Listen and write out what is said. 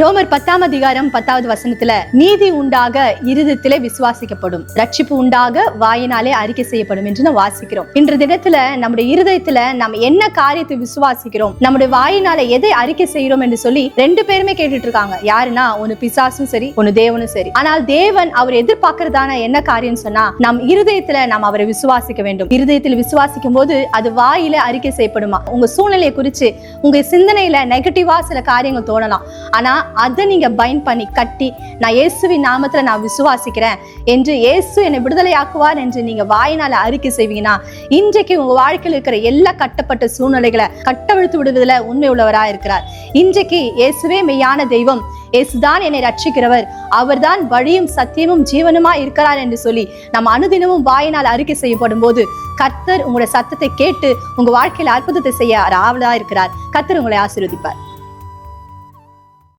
ரோமர் பத்தாம் அதிகாரம் பத்தாவது வசனத்துல நீதி உண்டாக இருதத்திலே விசுவாசிக்கப்படும். ரட்சிப்பு உண்டாக வாயினாலே அறிக்கை செய்யப்படும் என்று நான் வாசிக்கிறோம். இன்று தினத்துல நம்முடைய இருதயத்துல நம்ம என்ன காரியத்தை விசுவாசிக்கிறோம் நம்முடைய வாயினால எதை அறிக்கை செய்கிறோம் என்று சொல்லி ரெண்டு பேருமே கேட்டுட்டு இருக்காங்க. யாருன்னா ஒன்னு பிசாசும் சரி ஒன்னு தேவனும் சரி. ஆனால் தேவன் அவர் எதிர்பார்க்கறதான என்ன காரியம் சொன்னா நம் இருதயத்துல நாம் அவரை விசுவாசிக்க வேண்டும். இருதயத்தில் விசுவாசிக்கும் போது அது வாயில அறிக்கை செய்யப்படுமா? உங்க சூழ்நிலையை குறிச்சு உங்க சிந்தனையில நெகட்டிவா சில காரியங்கள் தோணலாம். ஆனா அதை நீங்க பைண்ட் பண்ணி கட்டி நான் இயேசுவின் நாமத்துல நான் விசுவாசிக்கிறேன் என்று இயேசு என்னை விடுதலையாக்குவார் என்று நீங்க வாயினால அறிக்கை செய்வீங்கன்னா இன்றைக்கு உங்க வாழ்க்கையில் இருக்கிற எல்லா கட்டப்பட்ட சூழ்நிலைகளை கட்டவிழ்த்து விடுவதில் உண்மை உள்ளவராக இருக்கிறார். இன்றைக்கு இயேசுவே மெய்யான தெய்வம். இயேசுதான் என்னை ரட்சிக்கிறவர் அவர்தான் வழியும் சத்தியமும் ஜீவனுமா இருக்கிறார் என்று சொல்லி நம்ம அனுதினமும் வாயினால் அறிக்கை செய்யப்படும் போது கர்த்தர் உங்களோட சத்தத்தை கேட்டு உங்க வாழ்க்கையில் அற்புதத்தை செய்ய ஆவலா இருக்கிறார் கர்த்தர் உங்களை ஆசீர்வதிப்பார்.